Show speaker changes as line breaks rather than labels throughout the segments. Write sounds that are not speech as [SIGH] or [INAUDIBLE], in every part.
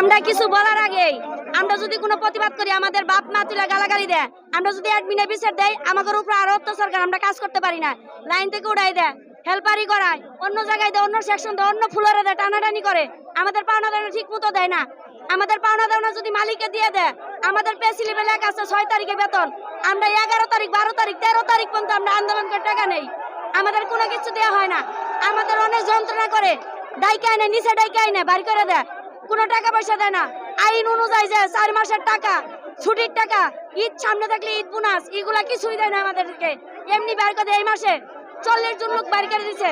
আমরা কিছু বলার আগেই, আমরা যদি কোনো প্রতিবাদ করি, আমাদের বাপ মা তুলে গালাগালি দেয়, আমরা যদি অ্যাডমিনে বিচার দেয় আমাদের উপরে আরও অত্যাচার আমরা কাজ করতে পারি না। লাইন থেকে উড়াই দেয়, হেল্পারি করায়, অন্য জায়গায় দেয়, অন্য সেকশন দেয়, অন্য ফ্লোরে দেয়, টানাটানি করে। আমাদের পাওনা দেওয়া ঠিক মতো দেয় না। আমাদের পাওনা দেওয়া যদি মালিককে দিয়ে দেয়, আমাদের পেসিলি বেলা আছে ছয় তারিখে বেতন। আমরা এগারো তারিখ, বারো তারিখ, তেরো তারিখ পর্যন্ত আমরা আন্দোলন করে টাকা নেই। আমাদের কোনো কিছু দেওয়া হয় না। আমাদের অনেক যন্ত্রণা করে, ডাইকে আনে, নিচে ডাইকে আনে, বাড়ি করে দেয়। কোনো টাকা পয়সা দেয় না। আইন অনুযায়ী যে চার মাসের টাকা, ছুটির টাকা, ঈদ সামনে থাকলে ঈদ বোনাস, এগুলা কিছুই দেয় না আমাদেরকে। এমনি বের করে এই মাসে। চল্লিশ জন লোক বাড়ি করে দিছে।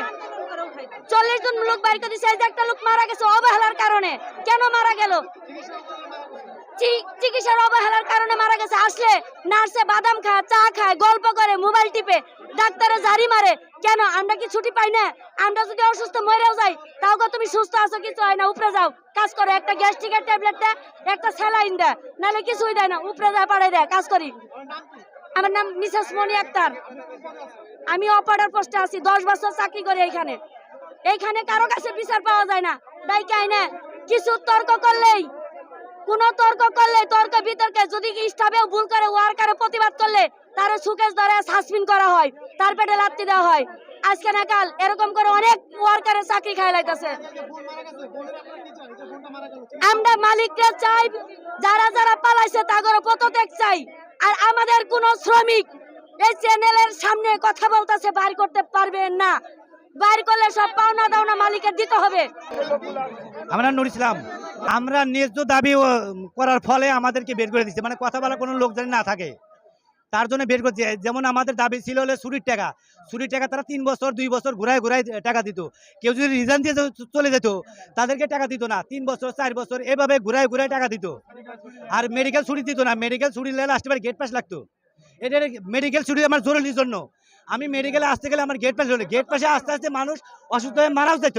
চল্লিশ জন লোক বাড়ি করে দিছে একটা লোক মারা গেছে অবহেলার কারণে। কেন মারা গেল? চিকিৎসার অবহেলার কারণে মারা গেছে। আসলে নার্সে বাদাম খায়, চা খায়, গল্প করে, মোবাইল টিপে। ডাক্তারে জারি মারে। কেন? আমরা কি ছুটি পাই না? আমরা যদি অসুস্থ মরেও যাই, তাও তুমি সুস্থ আছো, কিছু হয় না, উপরে যাও। কাজ করো, একটা গ্যাস্ট্রিকের ট্যাবলেট দেয় একটা স্যালাইন দেয় নাহলে কিছুই দেয় না, উপরে যায় পাড়ে দেয় কাজ করি। আমার নাম মিসেস মনি আক্তার। আমি অপারেটর পোস্টে আছি, দশ বছর চাকরি করি এইখানে। এইখানে কারও কাছে বিচার পাওয়া যায় না। ডাইকে আইনে কিছু তর্ক করলেই, কোন তর্ক করলে তর্ক বিতর্কে যদি স্টাফেও ভুল করে, ওয়ার্কারে প্রতিবাদ করলে তার সুকেশ ধরে সাসপেন্ড করা হয়, তার পেটে লাত্তি দেওয়া হয়। আজকে না কাল এরকম করে অনেক ওয়ার্কারের চাকরি খাই লাইতেছে আমরা মালিকরা চাই, যারা যারা পালাইছে তাগর পদত্যাগ চাই। আর আমাদের কোন শ্রমিক এই চ্যানেলের সামনে কথা বলতেছে, বাইর করতে পারবে না। বাইর করলে সব পাওনা দাওনা মালিকের দিতে হবে।
আমরা নুর ইসলাম। আমরা ন্যায্য দাবি করার ফলে আমাদেরকে বের করে দিচ্ছে মানে কথা বলার কোনো লোক যেন না থাকে। তার জন্য বের করছে। যেমন আমাদের দাবি ছিল হলে চুরির টাকা। চুরির টাকা তারা তিন বছর, দুই বছর ঘুরায় ঘুরায় টাকা দিত। কেউ যদি রিজাইন দিয়ে চলে যেত, তাদেরকে টাকা দিত না। তিন বছর, চার বছর এভাবে ঘুরায় ঘুরায় টাকা দিত। আর মেডিকেল ছুটি দিত না। মেডিকেল ছুটি নিলে পারে গেট পাস লাগতো। এটা মেডিকেল ছুটি আমার জরুরির জন্য। আমি মেডিকেলে আসতে গেলে আমার গেট পাস হলে গেট পাশে আস্তে আস্তে মানুষ অসুস্থ হয়ে মারাও যেত।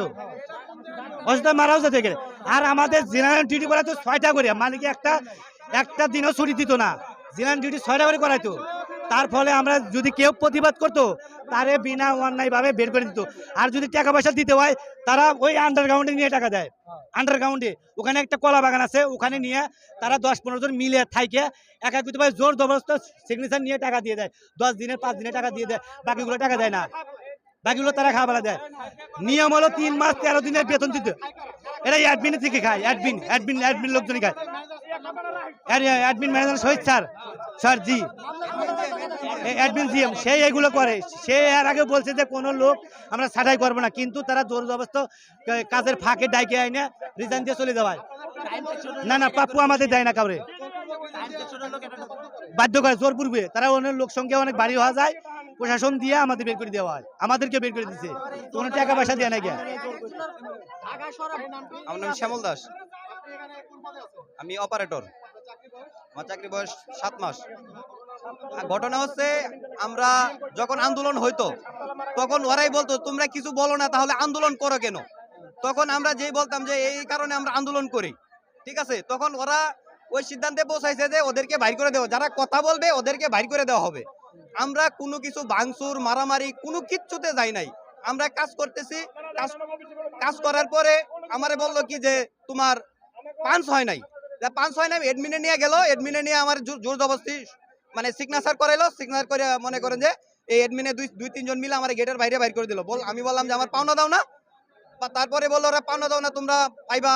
অসুস্থ হয়ে মারাও যেত। গেলে আর আমাদের জেনারেল ডিউটি করা তো ছয়টা করে। মালিকে একটা একটা দিনও ছুটি দিত না। জেনারেল ডিউটি ছয়টা করে করাইতো। তার ফলে আমরা যদি কেউ প্রতিবাদ করতো, তারে বিনা অন্যায়ভাবে বের করে দিত। আর যদি টাকা পয়সা দিতে হয়, তারা ওই আন্ডারগ্রাউন্ডে নিয়ে টাকা দেয়। আন্ডারগ্রাউন্ডে ওখানে একটা কলা বাগান আছে, ওখানে নিয়ে তারা দশ পনেরো জন মিলে থাইকে একাকিতভাবে জোর জবরদস্ত সিগনেচার নিয়ে টাকা দিয়ে দেয়। দশ দিনের, পাঁচ দিনের টাকা দিয়ে দেয়, বাকিগুলো টাকা দেয় না। বাকিগুলো তারা খাওয়া দেয়। নিয়ম হলো তিন মাস তেরো দিনের বেতন দিতে। এটা অ্যাডমিন থেকে খায় অ্যাডমিন অ্যাডমিন অ্যাডমিন লোকজনই খায়। Admin manager Shahid sir. Sir, জি। অ্যাডমিন জিএম সেই এগুলো করে। সে এর আগে বলছে যে কোনো লোক আমরা করব না, কিন্তু তারা জোর কাজের ফাঁকে ডাইকে রিজাইন দিয়ে চলে যাওয়ায়। না না, পাপ্পু আমাদের দেয় না কাউরে। বাধ্য করে, জোর পূর্বে। তারা অনেক লোক সংখ্যা অনেক বাড়ি হওয়া যায়, প্রশাসন দিয়ে আমাদের বের করে দেওয়া হয়। আমাদেরকে বের করে দিচ্ছে কোনো টাকা পয়সা দেয় না গিয়া
আমার নাম শ্যামল দাস। আমি অপারেটর আমার চাকরি বয়স সাত মাস। ঘটনা হচ্ছে আমরা যখন আন্দোলন হইতো তখন ওরাই বলতো তোমরা কিছু বলো না তাহলে আন্দোলন করো কেন? তখন আমরা যেই বলতাম যে এই কারণে আমরা আন্দোলন করি। ঠিক আছে? তখন ওরা ওই সিদ্ধান্তে পৌঁছাইছে যে ওদেরকে বাইর করে দেওয়া যারা কথা বলবে ওদেরকে বাইর করে দেওয়া হবে। আমরা কোনো কিছু ভাঙচুর মারামারি কোনো কিচ্ছুতে যাই নাই। আমরা কাজ করতেছি কাজ কাজ করার পরে আমারে বলল কি যে তোমার পাঁচ হয় নাই। পাঁচ হয় নাই এডমিনে নিয়ে গেল এডমিনে নিয়ে আমার জোর জবরদস্তি মানে সিগনেচার করাইলো সিগনেচার করে মনে করেন যে এই এডমিনে দুই দুই, তিনজন মিলে আমার গেটের বাইরে বাইর করে দিল। বল, আমি বললাম যে, আমার পাওনা দাও না। তারপরে বলল, ওরা, পাওনা দাও না, তোমরা পাইবা,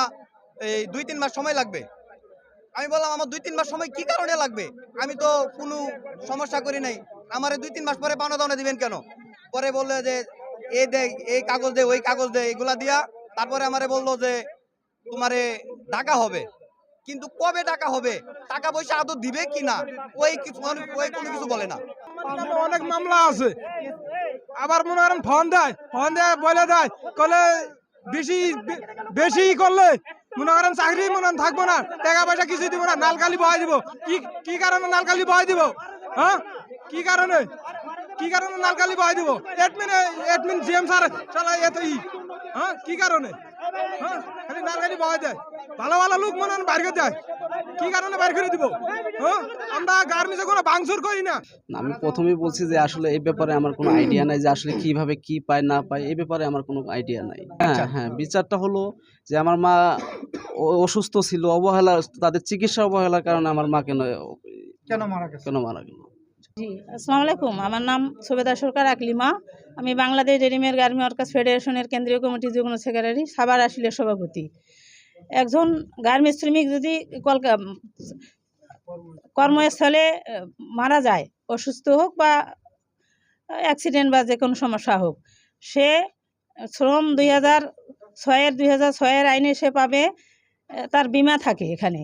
এই দুই, তিন মাস সময় লাগবে। আমি বললাম, আমার দুই, তিন মাস সময় কি কারণে লাগবে? আমি তো কোনো সমস্যা করি নাই। আমার দুই, তিন মাস পরে পাওনা দাও না দিবেন কেন? পরে বলল যে এই দে, এই কাগজ দে, ওই কাগজ দে, এগুলা দিয়া। তারপরে আমারে বলল যে, তোমারে টাকা হবে। কিন্তু কবে টাকা হবে? টাকা পয়সা আদৌ দিবে কি না ওই কিছু ওই কোনো কিছু বলে না।
অনেক মামলা আছে। আবার মনে করেন ফোন দেয়। ফোন দেয়, বলে দেয়। কলে বেশি বেশি করলে মনে করেন চাকরি মনে থাকব না। টাকা পয়সা কিছু দিব না। নালকালি বহাই দিব। কি কি কারণে নালকালি বহাই দিব? হ্যাঁ? কি কারণে? কি কারণে নালকালি বহাই দিব? এডমিন এডমিন জিএম স্যার চলা এত ই। হ্যাঁ? কি কারণে? হ্যাঁ খালি বহাই দেয়। ভালো ভালো লোক মনে বাইর দেয় কি কারণে বাইর করে দিব? হ্যাঁ আমরা গার্মেন্টসে কোনো ভাঙচুর করি না।
না, আমি প্রথমেই বলছি যে আসলে এই ব্যাপারে আমার কোনো আইডিয়া নাই যে আসলে কীভাবে কি পায় না পায় এই ব্যাপারে আমার কোনো আইডিয়া নাই। হ্যাঁ হ্যাঁ বিচারটা হলো যে আমার মা অসুস্থ ছিল অবহেলা তাদের চিকিৎসা অবহেলার কারণে আমার মা কেন
কেন মারা গেছে?
কেন মারা গেল?
আসসালামু আলাইকুম। আমার নাম সুবেদা সরকার আকলিমা। আমি বাংলাদেশ রেডিমেড গার্মি ওয়ার্কার্স ফেডারেশনের কেন্দ্রীয় কমিটির যুগ্ম সেক্রেটারি সাবার আসিলের সভাপতি। একজন গার্মেন্ট শ্রমিক যদি কলকা, কর্মস্থলে মারা যায়, অসুস্থ হোক বা অ্যাক্সিডেন্ট বা যে কোনো সমস্যা হোক, সে শ্রম দুই হাজার ছয়ের, দুই হাজার ছয়ের আইনে সে পাবে তার বিমা থাকে এখানে।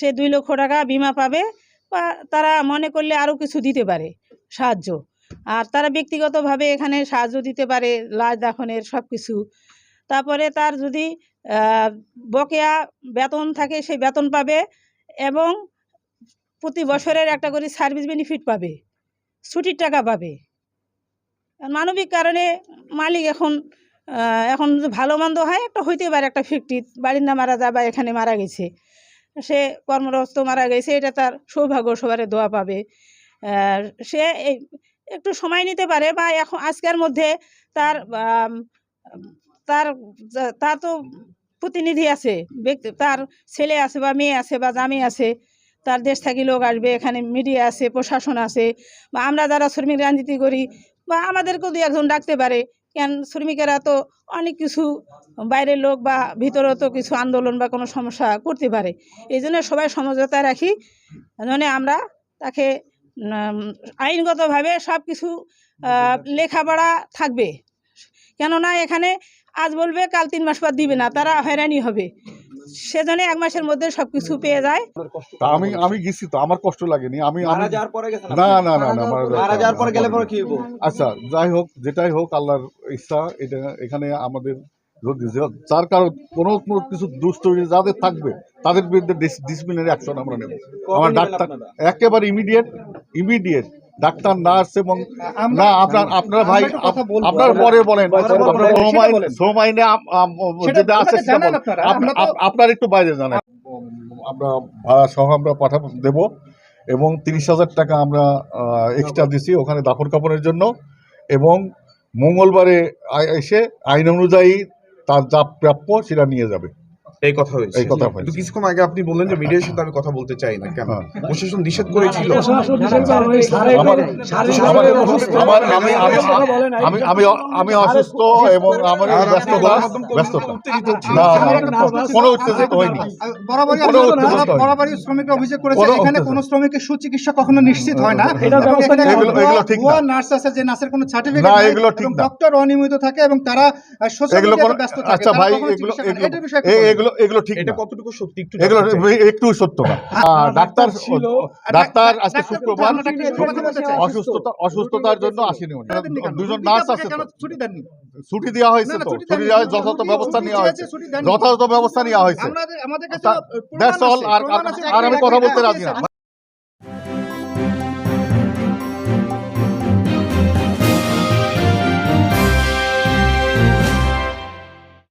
সে দুই লক্ষ টাকা বিমা পাবে তারা মনে করলে আরও কিছু দিতে পারে, সাহায্য। আর তারা ব্যক্তিগতভাবে এখানে সাহায্য দিতে পারে, লাশ দাফনের সব কিছু তারপরে তার যদি বকেয়া বেতন থাকে, সেই বেতন পাবে এবং প্রতি বছরের একটা করে সার্ভিস বেনিফিট পাবে, ছুটির টাকা পাবে। মানবিক কারণে মালিক এখন এখন ভালো মন্দ হয়, একটা হইতে পারে একটা ফিফটি বাড়ির না মারা যায় বা এখানে মারা গেছে। সে কর্মরত মারা গেছে, এটা তার সৌভাগ্য, সবারে দোয়া পাবে। সে একটু সময় নিতে পারে বা এখন আজকের মধ্যে তার তার তার তো প্রতিনিধি আছে, ব্যক্তি, তার ছেলে আছে বা মেয়ে আছে বা জামি আছে, তার দেশ থাকি লোক আসবে, এখানে মিডিয়া আছে, প্রশাসন আছে, বা আমরা যারা শ্রমিক রাজনীতি করি, বা আমাদেরকেও দু একজন ডাকতে পারে কেন শ্রমিকেরা তো অনেক কিছু বাইরের লোক বা ভিতরে তো কিছু আন্দোলন বা কোনো সমস্যা করতে পারে। এই জন্য সবাই সমঝোতা রাখি। মানে আমরা তাকে আইনগতভাবে সব কিছু লেখাপড়া থাকবে। কেননা এখানে আজ বলবে, কাল তিন মাস পর দিবে না, তারা হয়রানি হবে। সেজন্য এক মাসের মধ্যে সব কিছু পেয়ে যায়।
আমি আমি গেছি তো আমার কষ্ট লাগেনি। আমি আমি
মারা যাওয়ার পরে গেছেন
না না না না মারা যাওয়ার
পরে গেলে পরে কি হইব?
আচ্ছা যাই হোক যেটাই হোক আল্লাহর ইচ্ছা এটা এখানে আমাদের যদি যার কারণ কোনো কোনো কিছু দুষ্ট যাদের থাকবে তাদের বিরুদ্ধে ডিসিপ্লিনারি অ্যাকশন আমরা নেব। আমার ডাক্তার একেবারে ইমিডিয়েট ইমিডিয়েট ডাক্তার নার্স এবং না আপনার আপনার ভাই। আপনার পরে বলেন
সেটা
যেটা আছে।
আপনারা।
একটু বাইরে জানেন আমরা ভাড়া সহ আমরা পাঠা দেব এবং তিরিশ হাজার টাকা আমরা এক্সট্রা দিছি ওখানে দাপন কাপড়ের জন্য এবং মঙ্গলবারে এসে আইন অনুযায়ী তার যা প্রাপ্য সেটা নিয়ে যাবে
এই কথা হয়েছে
এই কথা হয়েছে।
কিছুক্ষণ আগে আপনি বললেন যে মিডিয়ার সাথে আমি কথা বলতে চাই না কেন
হ্যাঁ।
প্রশাসন নিষেধ করেছিল
আমি আমি আমি অসুস্থ এবং আমার ব্যস্ততা ব্যস্ততা কোনো উত্তেজিত হয়নি
বরাবরই শ্রমিকরা অভিযোগ করেছে এখানে কোনো শ্রমিকের সুচিকিৎসা কখনো নিশ্চিত হয় না। নার্স আছে যে নার্সের কোনো সার্টিফিকেট
না, এগুলো ঠিক না।
ডক্টর অনিয়মিত থাকে এবং তারা সোশ্যাল ব্যস্ত থাকে
আচ্ছা ভাই এগুলো। এগুলো এগুলো ঠিক
এটা কতটুকু সত্যি? একটু
এগুলো একটু সত্য না। [LAUGHS] আহ, ডাক্তার ডাক্তার আজকে শুক্রবার। অসুস্থতা অসুস্থতার জন্য আসেনি উনি। দুজন নার্স আছে
ছুটি দেননি?
ছুটি দেওয়া হয়েছে তো।
ছুটি
দেওয়া যথাযথ ব্যবস্থা নেওয়া হয়েছে। যথাযথ ব্যবস্থা নেওয়া হয়েছে। all,
আছে,
আর- আর- আমি কথা বলতে রাজি না।